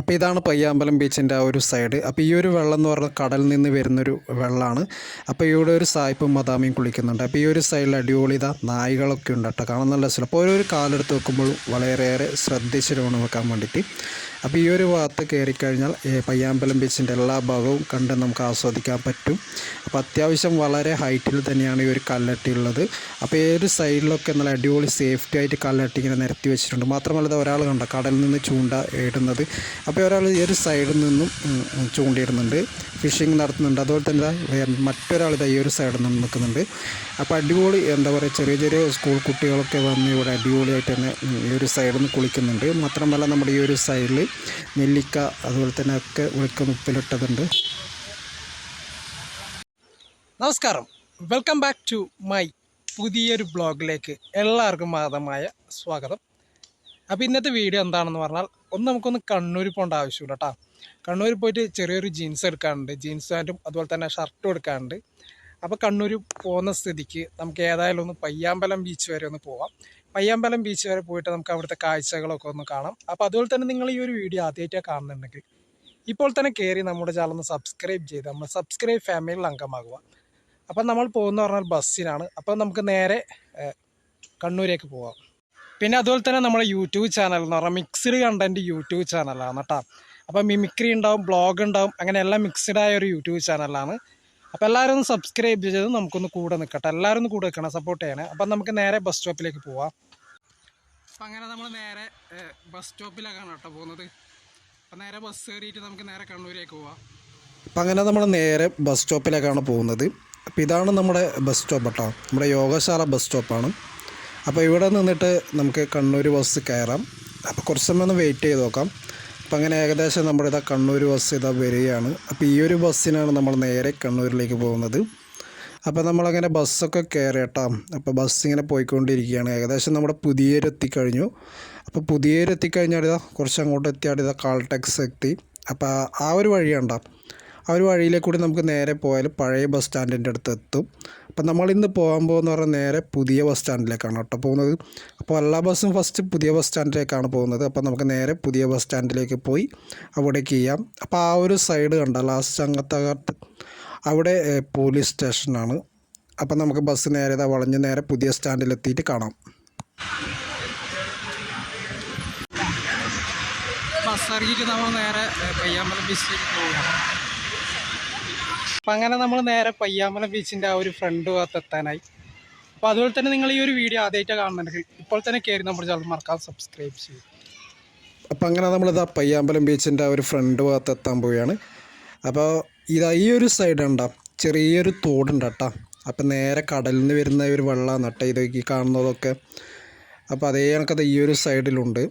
അപ്പോൾ ഇതാണ് പയ്യാമ്പലം ബീച്ചിന്റെ ആ ഒരു സൈഡ്. അപ്പോൾ ഈ ഒരു വെള്ളം എന്ന് പറഞ്ഞാൽ കടലിൽ നിന്ന് വരുന്നൊരു വെള്ളമാണ്. അപ്പോൾ ഇവിടെ ഒരു സായിപ്പും മദാമിയും കുളിക്കുന്നുണ്ട്. അപ്പോൾ ഈ ഒരു സൈഡിൽ അടിപൊളി ഇതാ നായ്കളൊക്കെ ഉണ്ട് കേട്ടോ. കാണാൻ നല്ല രസമില്ല അപ്പോൾ ഓരോ കാലെടുത്ത് വെക്കുമ്പോൾ വളരെയേറെ ശ്രദ്ധിച്ചിട്ട് വേണം വെക്കാൻ വേണ്ടിയിട്ട്. അപ്പോൾ ഈ ഒരു ഭാഗത്ത് കയറിക്കഴിഞ്ഞാൽ പയ്യാമ്പലം ബീച്ചിന്റെ എല്ലാ ഭാഗവും കണ്ട് നമുക്ക് ആസ്വദിക്കാൻ പറ്റും. അപ്പോൾ അത്യാവശ്യം വളരെ ഹൈറ്റിൽ തന്നെയാണ് ഈ ഒരു കല്ലട്ടി ഉള്ളത് അപ്പോൾ ഏത് സൈഡിലൊക്കെ നല്ല അടിപൊളി സേഫ്റ്റി ആയിട്ട് കല്ലട്ടി ഇങ്ങനെ നിരത്തി വെച്ചിട്ടുണ്ട്. മാത്രമല്ല ഒരാൾ കണ്ട കടലിൽ നിന്ന് ചൂണ്ട ഇടുന്നത്. അപ്പോൾ ഒരാൾ ഈ ഒരു സൈഡിൽ നിന്നും ചൂണ്ടിയിടുന്നുണ്ട്. ഫിഷിംഗ് നടത്തുന്നുണ്ട്. അതുപോലെ തന്നെ മറ്റൊരാൾ ഇതാ ഈ ഒരു സൈഡിൽ നിന്ന് നിൽക്കുന്നുണ്ട്. അപ്പോൾ അടിപൊളി എന്താ പറയുക ചെറിയ ചെറിയ സ്കൂൾ കുട്ടികളൊക്കെ വന്ന് ഇവിടെ അടിപൊളിയായിട്ട് തന്നെ ഈ ഒരു സൈഡിൽ നിന്ന് കുളിക്കുന്നുണ്ട്. മാത്രമല്ല നമ്മുടെ ഈ ഒരു സൈഡിൽ നെല്ലിക്ക അതുപോലെ തന്നെ ഒക്കെ ഉളിക്കം ഉപ്പിലിട്ടതുണ്ട്. നമസ്കാരം. വെൽക്കം ബാക്ക് ടു മൈ പുതിയൊരു ബ്ലോഗിലേക്ക് എല്ലാവർക്കും മാതമായ സ്വാഗതം. അപ്പോൾ ഇന്നത്തെ വീഡിയോ എന്താണെന്ന് പറഞ്ഞാൽ ഒന്ന് നമുക്കൊന്ന് കണ്ണൂർ പോകേണ്ട ആവശ്യമില്ല കേട്ടോ കണ്ണൂർ പോയിട്ട് ചെറിയൊരു ജീൻസ് എടുക്കാനുണ്ട്. ജീൻസ് പാന്റും അതുപോലെ തന്നെ ഷർട്ടും എടുക്കാനുണ്ട്. അപ്പോൾ കണ്ണൂർ പോകുന്ന സ്ഥിതിക്ക് നമുക്ക് ഏതായാലും ഒന്ന് പയ്യാമ്പലം ബീച്ച് വരെ ഒന്ന് പോവാം. പയ്യാമ്പലം ബീച്ച് വരെ പോയിട്ട് നമുക്ക് അവിടുത്തെ കാഴ്ചകളൊക്കെ ഒന്ന് കാണാം. അപ്പോൾ അതുപോലെ തന്നെ നിങ്ങൾ ഈ ഒരു വീഡിയോ ആദ്യമായിട്ടാണ് കാണുന്നുണ്ടെങ്കിൽ ഇപ്പോൾ തന്നെ കയറി നമ്മുടെ ചാനൽ ഒന്ന് സബ്സ്ക്രൈബ് ചെയ്ത് നമ്മൾ സബ്സ്ക്രൈബ് ഫാമിലിയിൽ അംഗമാകുക. അപ്പം നമ്മൾ പോകുന്ന പറഞ്ഞാൽ ബസ്സിനാണ്. അപ്പം നമുക്ക് നേരെ കണ്ണൂരേക്ക് പോവാം. പിന്നെ അതുപോലെ തന്നെ നമ്മുടെ യൂട്യൂബ് ചാനൽ എന്ന് പറഞ്ഞാൽ മിക്സ്ഡ് കണ്ടന്റ് യൂട്യൂബ് ചാനലാണ് കേട്ടോ. അപ്പം മിമിക്രി ഉണ്ടാവും ബ്ലോഗ് ഉണ്ടാവും അങ്ങനെ എല്ലാം മിക്സ്ഡ് ആയ ഒരു യൂട്യൂബ് ചാനലാണ് അപ്പോൾ എല്ലാവരും ഒന്ന് സബ്സ്ക്രൈബ് ചെയ്ത് നമുക്കൊന്ന് കൂടെ നിൽക്കട്ടെ എല്ലാവരും ഒന്ന് കൂടെ നിൽക്കണം സപ്പോർട്ട് ചെയ്യണേ. അപ്പം നമുക്ക് നേരെ ബസ് സ്റ്റോപ്പിലേക്ക് പോവാം. അപ്പം അങ്ങനെ നമ്മൾ നേരെ ബസ് സ്റ്റോപ്പിലേക്കാണ് കേട്ടോ പോകുന്നത്. അപ്പം നേരെ ബസ് കയറിയിട്ട് നമുക്ക് നേരെ കണ്ണൂരേക്ക് പോവാം. അപ്പം അങ്ങനെ നമ്മൾ നേരെ ബസ് സ്റ്റോപ്പിലേക്കാണ് പോകുന്നത്. അപ്പോൾ ഇതാണ് നമ്മുടെ ബസ് സ്റ്റോപ്പ് കേട്ടോ. നമ്മുടെ യോഗശാല ബസ് സ്റ്റോപ്പാണ് അപ്പോൾ ഇവിടെ നിന്നിട്ട് നമുക്ക് കണ്ണൂർ ബസ് കയറാം അപ്പോൾ കുറച്ച് സമയം ഒന്ന് വെയിറ്റ് ചെയ്ത് നോക്കാം. അപ്പോൾ അങ്ങനെ ഏകദേശം നമ്മുടെ ഇതാ കണ്ണൂർ ബസ് ഇതാ വരികയാണ്. അപ്പോൾ ഈ ഒരു ബസ്സിനാണ് നമ്മൾ നേരെ കണ്ണൂരിലേക്ക് പോകുന്നത്. അപ്പോൾ നമ്മളങ്ങനെ ബസ്സൊക്കെ കയറിയട്ടാം അപ്പോൾ ബസ് ഇങ്ങനെ പോയിക്കൊണ്ടിരിക്കുകയാണ്. ഏകദേശം നമ്മുടെ പുതിയൊരു എത്തിക്കഴിഞ്ഞു. അപ്പോൾ പുതിയൊരു എത്തിക്കഴിഞ്ഞാൽ ഇതാ കുറച്ച് അങ്ങോട്ട് എത്തിയാൽ ഇതാ കാൾടെക്സ് എത്തി. അപ്പോൾ ആ ഒരു വഴിയുണ്ടോ. ആ ഒരു വഴിയിലേക്ക് കൂടി നമുക്ക് നേരെ പോയാൽ പഴയ ബസ് സ്റ്റാൻഡിന്റെ അടുത്ത് എത്തും. അപ്പം നമ്മളിന്ന് പോകാൻ പോകുന്ന പറഞ്ഞാൽ നേരെ പുതിയ ബസ് സ്റ്റാൻഡിലേക്കാണ് കേട്ടോ പോകുന്നത്. അപ്പോൾ എല്ലാ ബസ്സും ഫസ്റ്റ് പുതിയ ബസ് സ്റ്റാൻഡിലേക്കാണ് പോകുന്നത്. അപ്പോൾ നമുക്ക് നേരെ പുതിയ ബസ് സ്റ്റാൻഡിലേക്ക് പോയി അവിടേക്ക് ചെയ്യാം. അപ്പോൾ ആ ഒരു സൈഡ് കണ്ട? ലാസ്റ്റ് അങ്ങത്തകത്ത് അവിടെ പോലീസ് സ്റ്റേഷനാണ് അപ്പം നമുക്ക് ബസ് നേരെ ഇതാ വളഞ്ഞ് നേരെ പുതിയ സ്റ്റാൻഡിലെത്തിയിട്ട് കാണാം. നേരെ അപ്പം അങ്ങനെ നമ്മൾ നേരെ പയ്യാമ്പലം ബീച്ചിന്റെ ആ ഒരു ഫ്രണ്ട് ഭാഗത്ത് എത്താനായി അപ്പോൾ അതുപോലെ തന്നെ നിങ്ങൾ ഈ ഒരു വീഡിയോ ആദ്യമായിട്ട് കാണുന്നുണ്ടെങ്കിൽ ഇപ്പോൾ തന്നെ കയറി നമ്മുടെ ചാനൽ മറക്കാൻ സബ്സ്ക്രൈബ് ചെയ്യും അപ്പോൾ അങ്ങനെ നമ്മളിതാ പയ്യാമ്പലം ബീച്ചിന്റെ ഒരു ഫ്രണ്ട് ഭാഗത്ത് എത്താൻ പോവുകയാണ്. അപ്പോൾ ഇതാ ഈ ഒരു സൈഡ് ഉണ്ടാ? ചെറിയൊരു തോടുണ്ട് കേട്ടോ. അപ്പം നേരെ കടലിൽ നിന്ന് വരുന്ന ഒരു വെള്ളമാണ് കേട്ടോ ഇത് ഈ കാണുന്നതൊക്കെ. അപ്പോൾ അതേ കണക്കത് ഈ ഒരു സൈഡിലുണ്ട്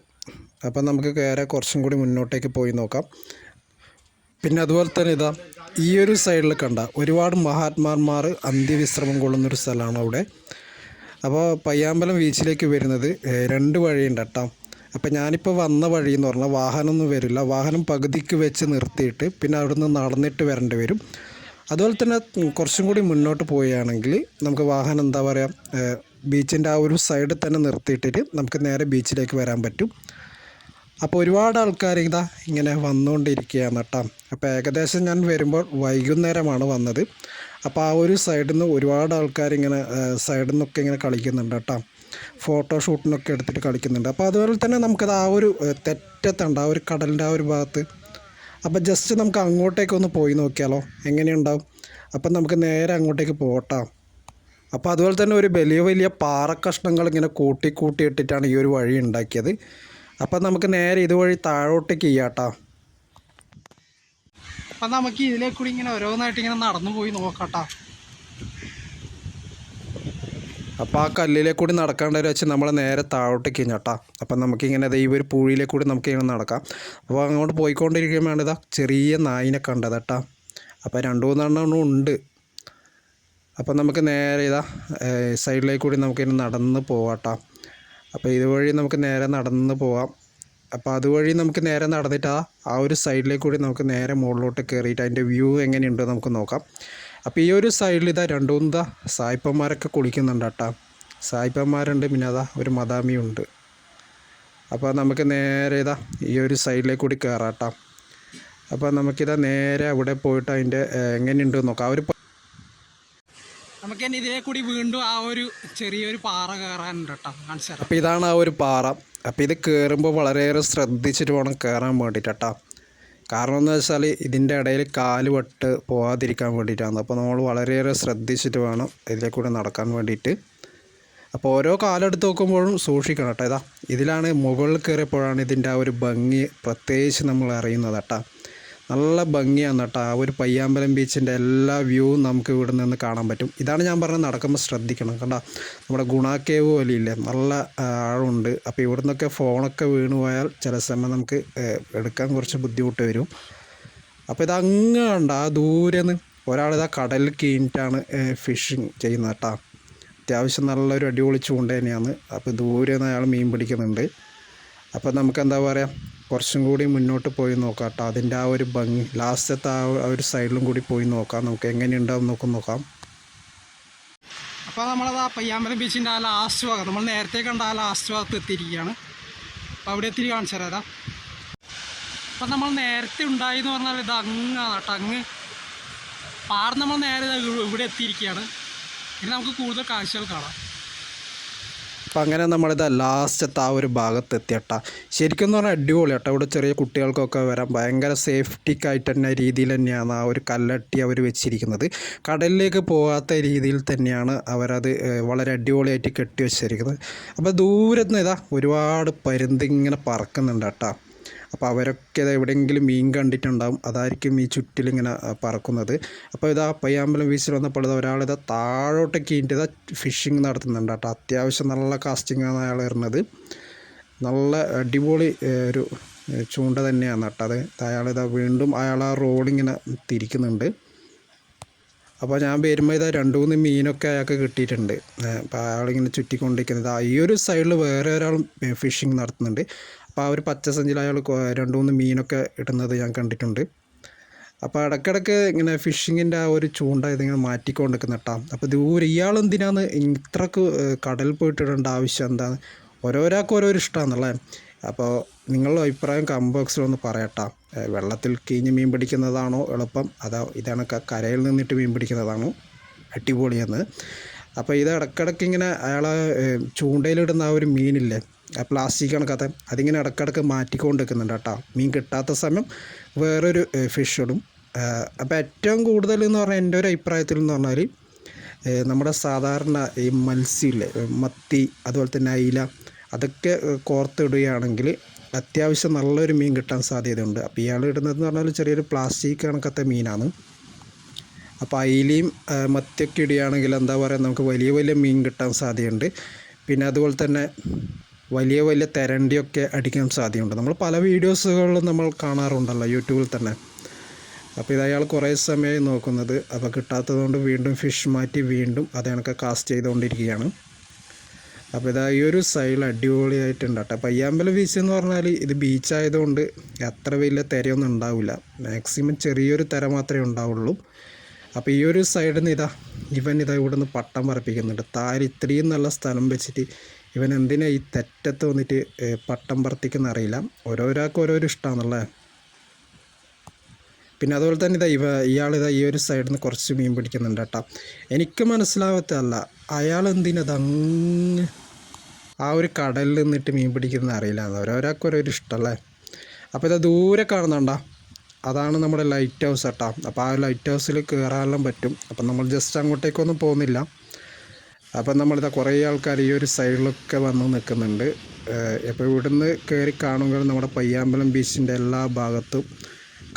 അപ്പം നമുക്ക് കയറി കുറച്ചും കൂടി മുന്നോട്ടേക്ക് പോയി നോക്കാം. പിന്നെ അതുപോലെ തന്നെ ഇതാ ഈ ഒരു സൈഡിൽ കണ്ട ഒരുപാട് മഹാത്മാർമാർ അന്ത്യവിശ്രമം കൊള്ളുന്നൊരു സ്ഥലമാണ് അവിടെ. അപ്പോൾ പയ്യാമ്പലം ബീച്ചിലേക്ക് വരുന്നത് രണ്ട് വഴിയുണ്ട് കേട്ടോ. അപ്പോൾ ഞാനിപ്പോൾ വന്ന വഴി എന്ന് പറഞ്ഞാൽ വാഹനമൊന്നും വരില്ല. വാഹനം പകുതിക്ക് വെച്ച് നിർത്തിയിട്ട് പിന്നെ അവിടുന്ന് നടന്നിട്ട് വരേണ്ടി വരും. അതുപോലെ തന്നെ കുറച്ചും കൂടി മുന്നോട്ട് പോവുകയാണെങ്കിൽ നമുക്ക് വാഹനം എന്താ പറയുക ബീച്ചിന്റെ ആ ഒരു സൈഡിൽ തന്നെ നിർത്തിയിട്ടിട്ട് നമുക്ക് നേരെ ബീച്ചിലേക്ക് വരാൻ പറ്റും. അപ്പോൾ ഒരുപാട് ആൾക്കാർ ഇതാ ഇങ്ങനെ വന്നുകൊണ്ടിരിക്കുകയാണ് കേട്ടോ അപ്പോൾ ഏകദേശം ഞാൻ വരുമ്പോൾ വൈകുന്നേരമാണ് വന്നത്. അപ്പോൾ ആ ഒരു സൈഡിൽ നിന്ന് ഒരുപാട് ആൾക്കാർ ഇങ്ങനെ സൈഡിൽ നിന്നൊക്കെ ഇങ്ങനെ കളിക്കുന്നുണ്ട് കേട്ടോ ഫോട്ടോഷൂട്ടിനൊക്കെ എടുത്തിട്ട് കളിക്കുന്നുണ്ട്. അപ്പോൾ അതുപോലെ തന്നെ നമുക്കത് ആ ഒരു തെറ്റത്തുണ്ട്. ആ ഒരു കടലിന്റെ ആ ഒരു ഭാഗത്ത്. അപ്പോൾ ജസ്റ്റ് നമുക്ക് അങ്ങോട്ടേക്ക് ഒന്ന് പോയി നോക്കിയാലോ? എങ്ങനെയുണ്ടാവും? അപ്പം നമുക്ക് നേരെ അങ്ങോട്ടേക്ക് പോകട്ടോ അപ്പോൾ അതുപോലെ തന്നെ ഒരു വലിയ വലിയ പാറക്കഷ്ണങ്ങൾ ഇങ്ങനെ കൂട്ടി കൂട്ടി ഇട്ടിട്ടാണ് ഈ ഒരു വഴി ഉണ്ടാക്കിയത്. അപ്പം നമുക്ക് നേരെ ഇതുവഴി താഴോട്ടേക്ക് ചെയ്യാട്ടോ. അപ്പം നമുക്ക് ഇതിലേക്ക് കൂടി ഇങ്ങനെ ഓരോന്നായിട്ട് ഇങ്ങനെ നടന്നു പോയി നോക്കാട്ടോ. അപ്പോൾ ആ കല്ലിലേക്ക് കൂടി നടക്കേണ്ടവർ വെച്ച് നമ്മൾ നേരെ താഴോട്ടേക്ക് കഴിഞ്ഞാട്ടാ അപ്പം നമുക്കിങ്ങനെ ഈ ഒരു പുഴയിലേക്ക് കൂടി നമുക്ക് ഇങ്ങനെ നടക്കാം. അപ്പോൾ അങ്ങോട്ട് പോയിക്കൊണ്ടിരിക്കുമ്പോഴാണ് ഇതാ ചെറിയ നായിനെ കണ്ടത് കേട്ടാ അപ്പോൾ രണ്ട് മൂന്നെണ്ണം ഉണ്ട്. അപ്പം നമുക്ക് നേരെ ഇതാ സൈഡിലേക്ക് കൂടി നമുക്കിങ്ങനെ നടന്ന് പോവാട്ടാ. അപ്പോൾ ഇതുവഴി നമുക്ക് നേരെ നടന്ന് പോവാം. അപ്പോൾ അതുവഴി നമുക്ക് നേരെ നടന്നിട്ട് ആ ഒരു സൈഡിലേക്ക് കൂടി നമുക്ക് നേരെ മുകളിലോട്ട് കയറിയിട്ട് അതിന്റെ വ്യൂ എങ്ങനെയുണ്ട് നമുക്ക് നോക്കാം. അപ്പോൾ ഈ ഒരു സൈഡിൽ ഇതാ രണ്ടു മൂന്ന് സായിപ്പന്മാരൊക്കെ കുളിക്കുന്നുണ്ട് കേട്ടോ. സായിപ്പന്മാരുണ്ട് പിന്നെ അതാ ഒരു മദാമിയുണ്ട്. അപ്പോൾ നമുക്ക് നേരെ ഇതാ ഈ ഒരു സൈഡിലേക്ക് കൂടി കയറാം കേട്ടോ. അപ്പോൾ നമുക്കിതാ നേരെ അവിടെ പോയിട്ട് അതിന്റെ എങ്ങനെയുണ്ട് നോക്കാം. ആ ഒരു നമുക്ക് തന്നെ ഇതേ കൂടി വീണ്ടും ആ ഒരു ചെറിയൊരു പാറ കയറാനുണ്ട് കേട്ടോ. കാണിച്ചു തരാം. അപ്പോൾ ഇതാണ് ആ ഒരു പാറ. അപ്പോൾ ഇത് കയറുമ്പോൾ വളരെയേറെ ശ്രദ്ധിച്ചിട്ട് വേണം കയറാൻ വേണ്ടിയിട്ട് കേട്ടോ. കാരണം എന്ന് വെച്ചാൽ ഇതിന്റെ ഇടയിൽ കാൽ വെട്ട് പോകാതിരിക്കാൻ വേണ്ടിയിട്ടാണ്. അപ്പോൾ നമ്മൾ വളരെയേറെ ശ്രദ്ധിച്ചിട്ട് വേണം ഇതിലെ കൂടെ നടക്കാൻ വേണ്ടിയിട്ട്. അപ്പോൾ ഓരോ കാലെടുത്ത് നോക്കുമ്പോഴും സൂക്ഷിക്കണം കേട്ടോ. ഇതാ ഇതിലാണ് മുകളിൽ കയറിയപ്പോഴാണ് ഇതിന്റെ ആ ഒരു ഭംഗി പ്രത്യേകിച്ച് നമ്മൾ അറിയുന്നത് കേട്ടോ. നല്ല ഭംഗിയാണ് കേട്ടോ. ആ ഒരു പയ്യാമ്പലം ബീച്ചിന്റെ എല്ലാ വ്യൂവും നമുക്ക് ഇവിടെ നിന്ന് കാണാൻ പറ്റും. ഇതാണ് ഞാൻ പറഞ്ഞത് നടക്കുമ്പോൾ ശ്രദ്ധിക്കണം കേട്ടോ നമ്മുടെ ഗുണാക്കേവ് പോലെയില്ലേ നല്ല ആഴമുണ്ട്. അപ്പോൾ ഇവിടെ നിന്നൊക്കെ ഫോണൊക്കെ വീണ് പോയാൽ ചില സമയം നമുക്ക് എടുക്കാൻ കുറച്ച് ബുദ്ധിമുട്ട് വരും. അപ്പോൾ ഇത് അങ്ങ് കണ്ട? ആ ദൂരെ നിന്ന് ഒരാളിതാ കടലിൽ കീണിട്ടാണ് ഫിഷിങ് ചെയ്യുന്നത് കേട്ടോ. അത്യാവശ്യം നല്ലൊരു അടിപൊളി ചൂണ്ട തന്നെയാണ്. അപ്പോൾ ദൂരെ നിന്ന് അയാൾ മീൻ പിടിക്കുന്നുണ്ട്. അപ്പോൾ നമുക്ക് എന്താ പറയുക കുറച്ചും കൂടി മുന്നോട്ട് പോയി നോക്കാം കേട്ടോ അതിന്റെ ആ ഒരു ഭംഗി ലാസ്റ്റത്തെ ആ ഒരു സൈഡിലും കൂടി പോയി നോക്കാം. നമുക്ക് എങ്ങനെയുണ്ടാവും നോക്കി നോക്കാം. അപ്പോൾ നമ്മളത് ആ പയ്യാമ്പലം ബീച്ചിന്റെ ആ ലാസ്റ്റ് ഭാഗം. നമ്മൾ നേരത്തെ കണ്ട ആ ലാസ്റ്റ് ഭാഗത്ത് എത്തിയിരിക്കുകയാണ്. അപ്പോൾ അവിടെ എത്തിരി കാണിച്ചു തരാം അപ്പം നമ്മൾ നേരത്തെ ഉണ്ടായി എന്ന് പറഞ്ഞാൽ ഇത് അങ്ങാണ് കേട്ടോ അങ്ങ് പാറ നമ്മൾ നേരെ ഇവിടെ എത്തിയിരിക്കുകയാണ്. ഇനി നമുക്ക് കൂടുതൽ കാഴ്ചകൾ കാണാം. അപ്പം അങ്ങനെ നമ്മളിത് ലാസ്റ്റത്തെ ആ ഒരു ഭാഗത്ത് എത്തിയട്ട ശരിക്കും എന്ന് പറഞ്ഞാൽ അടിപൊളി ഇവിടെ ചെറിയ കുട്ടികൾക്കൊക്കെ വരാൻ ഭയങ്കര സേഫ്റ്റിക്കായിട്ട് തന്നെ രീതിയിൽ തന്നെയാണ് ആ ഒരു കല്ലട്ടി അവർ വെച്ചിരിക്കുന്നത്. കടലിലേക്ക് പോകാത്ത രീതിയിൽ തന്നെയാണ് അവരത് വളരെ അടിപൊളിയായിട്ട് കെട്ടി വെച്ചിരിക്കുന്നത് അപ്പോൾ ദൂരത്ത് നിന്ന് ഇതാ ഒരുപാട് പരുന്തിങ്ങനെ പറക്കുന്നുണ്ട് കേട്ടോ. അപ്പോൾ അവരൊക്കെ എവിടെയെങ്കിലും മീൻ കണ്ടിട്ടുണ്ടാവും. അതായിരിക്കും ഈ ചുറ്റിലിങ്ങനെ പറക്കുന്നത്. അപ്പോൾ ഇതാ പയ്യാമ്പലം ബീച്ചിൽ വന്നപ്പോൾ ഇതാ ഒരാളിത് താഴോട്ട് കീഞ്ഞിട്ട് ഇതാ ഫിഷിങ് നടത്തുന്നുണ്ട് കേട്ടോ. അത്യാവശ്യം നല്ല കാസ്റ്റിംഗ് ആണ് അയാൾ വരുന്നത്. നല്ല അടിപൊളി ഒരു ചൂണ്ട തന്നെയാണ് കേട്ടോ. അത് അയാളിതാ വീണ്ടും അയാൾ ആ റോളിങ്ങനെ തിരിക്കുന്നുണ്ട്. അപ്പോൾ ഞാൻ വരുമ്പോൾ ഇതാ രണ്ട് മൂന്ന് മീനൊക്കെ അയാൾക്ക് കിട്ടിയിട്ടുണ്ട്. അപ്പോൾ അയാളിങ്ങനെ ചുറ്റിക്കൊണ്ടിരിക്കുന്നത്. ഈ ഒരു സൈഡിൽ വേറെ ഒരാളും ഫിഷിങ് നടത്തുന്നുണ്ട്. അപ്പോൾ ആ ഒരു പച്ച സഞ്ചിയിൽ അയാൾ രണ്ട് മൂന്ന് മീനൊക്കെ ഇടുന്നത് ഞാൻ കണ്ടിട്ടുണ്ട്. അപ്പോൾ ഇടയ്ക്കിടയ്ക്ക് ഇങ്ങനെ ഫിഷിങ്ങിന്റെ ആ ഒരു ചൂണ്ട ഇതിങ്ങനെ മാറ്റിക്കൊണ്ടിരിക്കുന്ന കേട്ടോ. അപ്പോൾ ദൂരെ ഇയാൾ എന്തിനാണ് ഇത്രക്ക് കടൽ പോയിട്ട് ഇടേണ്ട ആവശ്യം എന്താണ്? ഓരോരാൾക്കും ഓരോരോ ഇഷ്ടമാണെന്നുള്ളത് അപ്പോൾ നിങ്ങളുടെ അഭിപ്രായം ബോക്സിൽ ഒന്ന് പറയട്ടാ വെള്ളത്തിൽ കീഞ്ഞ് മീൻ പിടിക്കുന്നതാണോ എളുപ്പം? അതോ ഇതാണ് കരയിൽ നിന്നിട്ട് മീൻ പിടിക്കുന്നതാണോ അടിപൊളിയെന്ന്? അപ്പോൾ ഇത് ഇടയ്ക്കിടയ്ക്ക് ഇങ്ങനെ ഏഹ്, ചൂണ്ടയിലിടുന്ന ആ ഒരു മീനില്ലേ പ്ലാസ്റ്റിക് കണക്കത്തെ അതിങ്ങനെ ഇടക്കിടക്ക് മാറ്റിക്കൊണ്ട് നിൽക്കുന്നുണ്ട് കേട്ടോ. മീൻ കിട്ടാത്ത സമയം വേറൊരു ഫിഷ് ഇടും. അപ്പോൾ ഏറ്റവും കൂടുതൽ എന്ന് പറഞ്ഞാൽ എന്റെ ഒരു അഭിപ്രായത്തിൽ എന്ന് പറഞ്ഞാൽ നമ്മുടെ സാധാരണ ഈ മത്സ്യമില്ലേ മത്തി അതുപോലെ തന്നെ അയില അതൊക്കെ കോർത്തിടുകയാണെങ്കിൽ അത്യാവശ്യം നല്ലൊരു മീൻ കിട്ടാൻ സാധ്യതയുണ്ട്. അപ്പോൾ ഇയാൾ ഇടുന്നതെന്ന് പറഞ്ഞാൽ ചെറിയൊരു പ്ലാസ്റ്റിക് കണക്കത്തെ മീനാണ്. അപ്പോൾ അയിലയും മത്തിയൊക്കെ ഇടുകയാണെങ്കിൽ എന്താ പറയുക നമുക്ക് വലിയ വലിയ മീൻ കിട്ടാൻ സാധ്യതയുണ്ട്. പിന്നെ അതുപോലെ തന്നെ വലിയ വലിയ തെരണ്ടിയൊക്കെ അടിക്കാൻ സാധ്യതയുണ്ട്. നമ്മൾ പല വീഡിയോസുകളിലും നമ്മൾ കാണാറുണ്ടല്ലോ യൂട്യൂബിൽ തന്നെ. അപ്പോൾ ഇത് അയാൾ കുറേ സമയമായി നോക്കുന്നത്. അപ്പോൾ കിട്ടാത്തതുകൊണ്ട് വീണ്ടും ഫിഷ് മാറ്റി വീണ്ടും അത് കണക്ക് കാസ്റ്റ് ചെയ്തുകൊണ്ടിരിക്കുകയാണ്. അപ്പോൾ ഇതാ ഈ ഒരു സൈഡിൽ അടിപൊളിയായിട്ടുണ്ട് കേട്ടോ. പയ്യാമ്പലം ബീച്ച് എന്ന് പറഞ്ഞാൽ ഇത് ബീച്ചായതുകൊണ്ട് അത്ര വലിയ തിരയൊന്നും ഉണ്ടാവില്ല. മാക്സിമം ചെറിയൊരു തിര മാത്രമേ ഉണ്ടാവുള്ളൂ. അപ്പോൾ ഈ ഒരു സൈഡിൽ നിന്ന് ഇതാ ഇവൻ ഇതാ ഇവിടെ നിന്ന് പട്ടം പറപ്പിക്കുന്നുണ്ട്. താഴെ ഇത്രയും നല്ല സ്ഥലം വെച്ചിട്ട് ഇവൻ എന്തിനാ ഈ തെറ്റത്ത് വന്നിട്ട് പട്ടം പറത്തിക്കുന്ന അറിയില്ല. ഓരോരാൾക്ക് ഓരോരോ ഇഷ്ടമാണല്ലേ പിന്നെ അതുപോലെ തന്നെ ഇതാ ഇവ ഇയാൾ ഇതാ ഈ ഒരു സൈഡിൽ നിന്ന് കുറച്ച് മീൻ പിടിക്കുന്നുണ്ട് കേട്ടോ. എനിക്ക് മനസ്സിലാവത്തല്ല അയാൾ എന്തിനത് അങ്ങ് ആ ഒരു കടലിൽ നിന്നിട്ട് മീൻ പിടിക്കുന്നത് അറിയില്ല. ഓരോരാൾക്ക് ഓരോരോ ഇഷ്ടമല്ലേ അപ്പോൾ ഇതാ ദൂരെ കാണുന്നുണ്ടോ? അതാണ് നമ്മുടെ ലൈറ്റ് ഹൗസ് കേട്ടോ. അപ്പോൾ ആ ലൈറ്റ് ഹൗസിൽ കയറാനെല്ലാം പറ്റും. അപ്പം നമ്മൾ ജസ്റ്റ് അങ്ങോട്ടേക്കൊന്നും പോകുന്നില്ല. അപ്പം നമ്മളിതാ കുറേ ആൾക്കാർ ഈ ഒരു സൈഡിലൊക്കെ വന്ന് നിൽക്കുന്നുണ്ട്. ഇപ്പോൾ ഇവിടുന്ന് കയറി കാണുമ്പോൾ നമ്മുടെ പയ്യാമ്പലം ബീച്ചിന്റെ എല്ലാ ഭാഗത്തും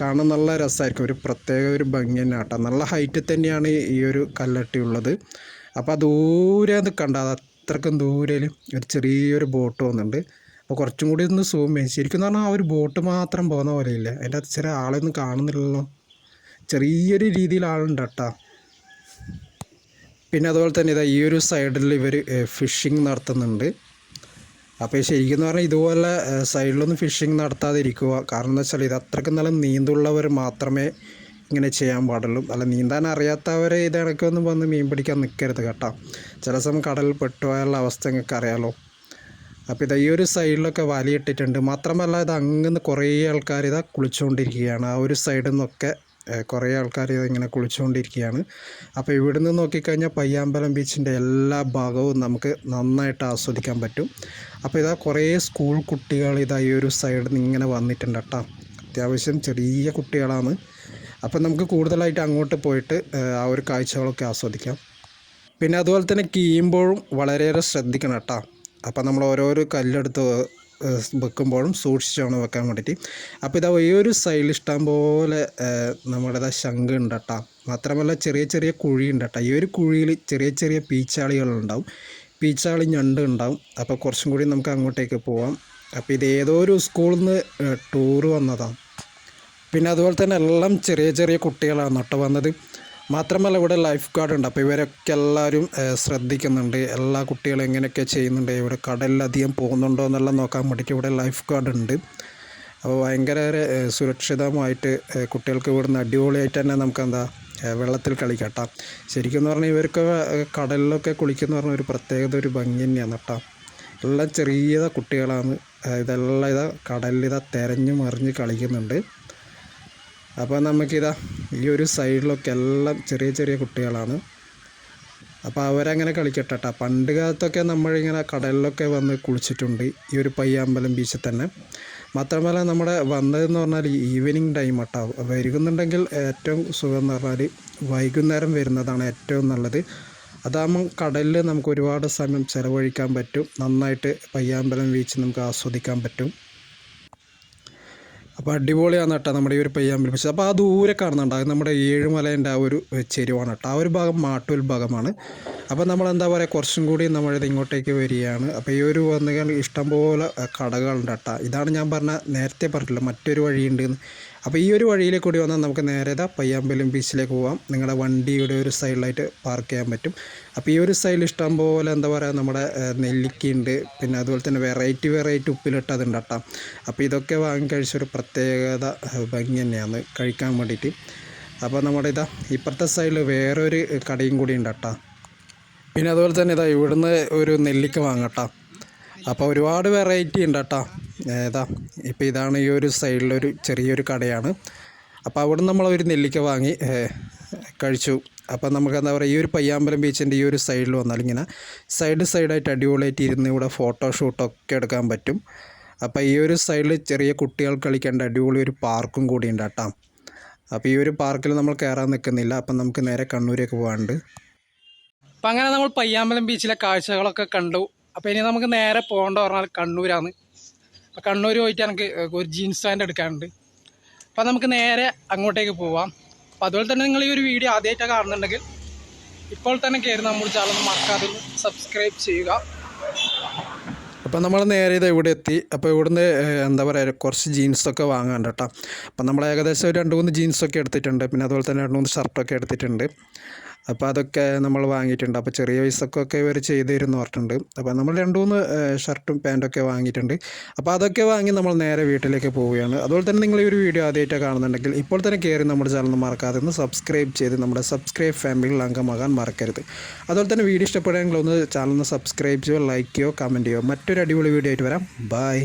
കാണാൻ നല്ല രസമായിരിക്കും. ഒരു പ്രത്യേക ഒരു ഭംഗി തന്നെ ആട്ടോ നല്ല ഹൈറ്റിൽ തന്നെയാണ് ഈ ഒരു കല്ലട്ടി ഉള്ളത്. അപ്പോൾ ദൂരെ അത് കണ്ട? അത് അത്രക്കും ദൂരയിൽ ഒരു ചെറിയൊരു ബോട്ട് പോകുന്നുണ്ട് അപ്പോൾ കുറച്ചും കൂടി ഒന്ന് സൂം ചെയ്യും ശരിക്കും എന്ന് പറഞ്ഞാൽ ആ ഒരു ബോട്ട് മാത്രം പോകുന്ന പോലെയില്ല. അതിന്റെ അകത്ത് ചെറിയ ആളൊന്നും കാണുന്നില്ലല്ലോ. ചെറിയൊരു രീതിയിൽ ആളുണ്ട് കേട്ടോ. പിന്നെ അതുപോലെ തന്നെ ഇതാ ഈ ഒരു സൈഡിൽ ഇവർ ഫിഷിംഗ് നടത്തുന്നുണ്ട്. അപ്പോൾ ശരിക്കും എന്ന് പറഞ്ഞാൽ ഇതുപോലെ സൈഡിലൊന്നും ഫിഷിംഗ് നടത്താതിരിക്കുക. കാരണം എന്താ വെച്ചാൽ ഇത് അത്രയ്ക്ക് നല്ല നീന്തുള്ളവർ മാത്രമേ ഇങ്ങനെ ചെയ്യാൻ പാടുള്ളൂ. അല്ല നീന്താൻ അറിയാത്തവരെ ഇത് ഇടയ്ക്കൊന്നും വന്ന് മീൻ പിടിക്കാൻ നിൽക്കരുത് കേട്ടോ. ചില സമയം കടലിൽ പെട്ടുപോയുള്ള അവസ്ഥ നിങ്ങൾക്ക് അറിയാലോ. അപ്പോൾ ഇതാ ഈ ഒരു സൈഡിലൊക്കെ വലിയിട്ടിട്ടുണ്ട്. മാത്രമല്ല ഇത് അങ്ങനെ കുറേ ആൾക്കാർ ഇതാ കുളിച്ചുകൊണ്ടിരിക്കുകയാണ് ആ ഒരു സൈഡിൽ നിന്നൊക്കെ കുറേ ആൾക്കാർ ഇങ്ങനെ കുളിച്ചുകൊണ്ടിരിക്കുകയാണ് അപ്പോൾ ഇവിടെ നിന്ന് നോക്കിക്കഴിഞ്ഞാൽ പയ്യാമ്പലം ബീച്ചിന്റെ എല്ലാ ഭാഗവും നമുക്ക് നന്നായിട്ട് ആസ്വദിക്കാൻ പറ്റും. അപ്പോൾ ഇതാ കുറേ സ്കൂൾ കുട്ടികൾ ഇതാ ഈ ഒരു സൈഡിൽ നിന്ന് ഇങ്ങനെ വന്നിട്ടുണ്ട് കേട്ടോ. അത്യാവശ്യം ചെറിയ കുട്ടികളാണ്. അപ്പം നമുക്ക് കൂടുതലായിട്ട് അങ്ങോട്ട് പോയിട്ട് ആ ഒരു കാഴ്ചകളൊക്കെ ആസ്വദിക്കാം. പിന്നെ അതുപോലെ തന്നെ കീയുമ്പോഴും വളരെയേറെ ശ്രദ്ധിക്കണം കേട്ടോ. അപ്പം നമ്മൾ ഓരോരോ കല്ലെടുത്ത് വെക്കുമ്പോഴും സൂക്ഷിച്ചാണ് വെക്കാൻ വേണ്ടിയിട്ട്. അപ്പോൾ ഇതാ ഈ ഒരു സൈഡിൽ ഇഷ്ടം പോലെ നമ്മുടെ ശംഖ് ഉണ്ട് കേട്ടോ. മാത്രമല്ല ചെറിയ ചെറിയ കുഴി ഉണ്ട് കേട്ടോ. ഈ ഒരു കുഴിയിൽ ചെറിയ ചെറിയ പീച്ചാളികളുണ്ടാവും പീച്ചാളി ഞണ്ട് ഉണ്ടാവും. അപ്പോൾ കുറച്ചും കൂടി നമുക്ക് അങ്ങോട്ടേക്ക് പോവാം. അപ്പോൾ ഇത് ഏതോ ഒരു സ്കൂളിൽ നിന്ന് ടൂറ് വന്നതാണ് പിന്നെ അതുപോലെ തന്നെ എല്ലാം ചെറിയ ചെറിയ കുട്ടികളാണ് കേട്ടോ വന്നത്. മാത്രമല്ല ഇവിടെ ലൈഫ് ഗാർഡ് ഉണ്ട്. അപ്പോൾ ഇവരൊക്കെ എല്ലാവരും ശ്രദ്ധിക്കുന്നുണ്ട്. എല്ലാ കുട്ടികളും എങ്ങനെയൊക്കെ ചെയ്യുന്നുണ്ട്. ഇവിടെ കടലിലധികം പോകുന്നുണ്ടോ എന്നെല്ലാം നോക്കാൻ വേണ്ടിയിട്ട് ഇവിടെ ലൈഫ് ഗാർഡ് ഉണ്ട്. അപ്പോൾ ഭയങ്കര സുരക്ഷിതമായിട്ട് കുട്ടികൾക്ക് ഇവിടുന്ന് അടിപൊളിയായിട്ട് തന്നെ നമുക്ക് എന്താ വെള്ളത്തിൽ കളിക്കാം കേട്ടോ ശരിക്കും എന്ന് പറഞ്ഞാൽ ഇവർക്ക് കടലിലൊക്കെ കുളിക്കുന്ന പറഞ്ഞ ഒരു പ്രത്യേകത ഒരു ഭംഗി തന്നെയാണ് കേട്ടോ. എല്ലാം ചെറിയ കുട്ടികളാണ്. ഇതെല്ലാം ഇതാ കടലിൽ ഇതാ തെരഞ്ഞു മറിഞ്ഞ് കളിക്കുന്നുണ്ട്. അപ്പോൾ നമുക്കിതാ ഈ ഒരു സൈഡിലൊക്കെ എല്ലാം ചെറിയ ചെറിയ കുട്ടികളാണ്. അപ്പോൾ അവരങ്ങനെ കളിക്കട്ടെ കേട്ടോ പണ്ട് കാലത്തൊക്കെ നമ്മളിങ്ങനെ കടലിലൊക്കെ വന്ന് കുളിച്ചിട്ടുണ്ട് ഈ ഒരു പയ്യാമ്പലം ബീച്ചിൽ തന്നെ. മാത്രമല്ല നമ്മുടെ വന്നതെന്ന് പറഞ്ഞാൽ ഈവനിങ് ടൈം കേട്ടോ വരുന്നുണ്ടെങ്കിൽ ഏറ്റവും സുഖം എന്ന് പറഞ്ഞാൽ വൈകുന്നേരം വരുന്നതാണ് ഏറ്റവും നല്ലത്. അതാകുമ്പം കടലിൽ നമുക്ക് ഒരുപാട് സമയം ചിലവഴിക്കാൻ പറ്റും. നന്നായിട്ട് പയ്യാമ്പലം ബീച്ച് നമുക്ക് ആസ്വദിക്കാൻ പറ്റും. അപ്പോൾ അടിപൊളിയാണ് കേട്ടോ നമ്മുടെ ഈ ഒരു പയ്യാമ്പലം പക്ഷേ അപ്പോൾ ആ ദൂരെ കാണുന്നുണ്ട്. അത് നമ്മുടെ ഏഴുമലേന്റെ ആ ഒരു ചെരുവാണ് കേട്ടോ. ആ ഒരു ഭാഗം മാട്ടൂൽ ഭാഗമാണ്. അപ്പോൾ നമ്മൾ എന്താ പറയുക കുറച്ചും കൂടി നമ്മളിത് ഇങ്ങോട്ടേക്ക് വരികയാണ്. അപ്പോൾ ഈ ഒരു വന്നുകൾ ഇഷ്ടംപോലെ കടകളുണ്ട് കേട്ടോ. ഇതാണ് ഞാൻ പറഞ്ഞ നേരത്തെ പറഞ്ഞില്ല മറ്റൊരു വഴിയുണ്ട് അപ്പോൾ ഈ ഒരു വഴിയിൽ കൂടി വന്നാൽ നമുക്ക് നേരെ പയ്യാമ്പലം ബീച്ചിലേക്ക് പോകാം നിങ്ങളുടെ വണ്ടിയുടെ ഒരു സൈഡിലായിട്ട് പാർക്ക് ചെയ്യാൻ പറ്റും. അപ്പോൾ ഈ ഒരു സൈഡിൽ ഇഷ്ടം പോലെ എന്താ പറയുക നമ്മുടെ നെല്ലിക്കയുണ്ട് പിന്നെ അതുപോലെ തന്നെ വെറൈറ്റി വെറൈറ്റി ഉപ്പിലിട്ടതുണ്ട് കേട്ടോ. അപ്പോൾ ഇതൊക്കെ വാങ്ങി കഴിച്ചൊരു പ്രത്യേകത ഭംഗി തന്നെയാണ് കഴിക്കാൻ വേണ്ടിയിട്ട് അപ്പോൾ നമ്മുടെ ഇതാ ഇപ്പുറത്തെ സൈഡിൽ വേറൊരു കടയും കൂടി ഉണ്ട് കേട്ടോ. പിന്നെ അതുപോലെ തന്നെ ഇതാ ഇവിടുന്ന് ഒരു നെല്ലിക്ക വാങ്ങട്ടോ അപ്പോൾ ഒരുപാട് വെറൈറ്റി ഉണ്ട് കേട്ടോ. ഏതാ ഇപ്പോൾ ഇതാണ് ഈ ഒരു സൈഡിലൊരു ചെറിയൊരു കടയാണ്. അപ്പോൾ അവിടെ നമ്മൾ ഒരു നെല്ലിക്ക വാങ്ങി കഴിച്ചു. അപ്പോൾ നമുക്ക് എന്താ പറയുക ഈ ഒരു പയ്യാമ്പലം ബീച്ചിന്റെ ഈ ഒരു സൈഡിൽ വന്നാൽ ഇങ്ങനെ സൈഡ് സൈഡായിട്ട് അടിപൊളിയായിട്ട് ഇരുന്ന് ഇവിടെ ഫോട്ടോഷൂട്ടൊക്കെ എടുക്കാൻ പറ്റും. അപ്പോൾ ഈ ഒരു സൈഡിൽ ചെറിയ കുട്ടികൾ കളിക്കേണ്ട അടിപൊളി ഒരു പാർക്കും കൂടി ഉണ്ട് കേട്ടോ. അപ്പോൾ ഈ ഒരു പാർക്കിൽ നമ്മൾ കയറാൻ നിൽക്കുന്നില്ല. അപ്പം നമുക്ക് നേരെ കണ്ണൂരേക്ക് പോകാനുണ്ട്. അപ്പം അങ്ങനെ നമ്മൾ പയ്യാമ്പലം ബീച്ചിലെ കാഴ്ചകളൊക്കെ കണ്ടു. അപ്പോൾ ഇനി നമുക്ക് നേരെ പോകേണ്ട പറഞ്ഞാൽ കണ്ണൂരാണ്. കണ്ണൂർ പോയിട്ട് എനിക്ക് ഒരു ജീൻസ് പാന്റ് എടുക്കാനുണ്ട്. അപ്പോൾ നമുക്ക് നേരെ അങ്ങോട്ടേക്ക് പോവാം. അപ്പോൾ അതുപോലെ തന്നെ നിങ്ങൾ ഈ ഒരു വീഡിയോ ആദ്യമായിട്ടാണ് കാണുന്നുണ്ടെങ്കിൽ ഇപ്പോൾ തന്നെ കയറി നമ്മുടെ ചാനൽ മറക്കാതെ സബ്സ്ക്രൈബ് ചെയ്യുക. അപ്പോൾ നമ്മൾ നേരെ ഇത് ഇവിടെ എത്തി. അപ്പോൾ ഇവിടുന്ന് എന്താ പറയുക കുറച്ച് ജീൻസൊക്കെ വാങ്ങാണ്ട് കേട്ടോ. അപ്പോൾ നമ്മൾ ഏകദേശം ഒരു രണ്ട് മൂന്ന് ജീൻസൊക്കെ എടുത്തിട്ടുണ്ട്. പിന്നെ അതുപോലെ തന്നെ രണ്ട് മൂന്ന് ഷർട്ടൊക്കെ എടുത്തിട്ടുണ്ട്. അപ്പോൾ അതൊക്കെ നമ്മൾ വാങ്ങിയിട്ടുണ്ട്. അപ്പോൾ ചെറിയ പൈസക്കൊക്കെ ഇവർ ചെയ്തിരുന്നു പറഞ്ഞിട്ടുണ്ട്. അപ്പോൾ നമ്മൾ രണ്ട് മൂന്ന് ഷർട്ടും പാന്റൊക്കെ വാങ്ങിയിട്ടുണ്ട്. അപ്പോൾ അതൊക്കെ വാങ്ങി നമ്മൾ നേരെ വീട്ടിലേക്ക് പോവുകയാണ്. അതുപോലെ തന്നെ നിങ്ങൾ ഈ ഒരു വീഡിയോ ആദ്യമായിട്ട് കാണുന്നുണ്ടെങ്കിൽ ഇപ്പോൾ തന്നെ കയറി നമ്മുടെ ചാനൽ മറക്കാതെ ഒന്ന് സബ്സ്ക്രൈബ് ചെയ്ത് നമ്മുടെ സബ്സ്ക്രൈബ് ഫാമിലിയിൽ അംഗമാകാൻ മറക്കരുത്. അതുപോലെ തന്നെ വീഡിയോ ഇഷ്ടപ്പെടുകയാണെങ്കിൽ ഒന്ന് ചാനൽ ഒന്ന് സബ്സ്ക്രൈബ് ചെയ്യുക ലൈക്ക് ചെയ്യുക കമന്റ് ചെയ്യുക മറ്റൊരു അടിപൊളി വീഡിയോ ആയിട്ട് വരാം. ബൈ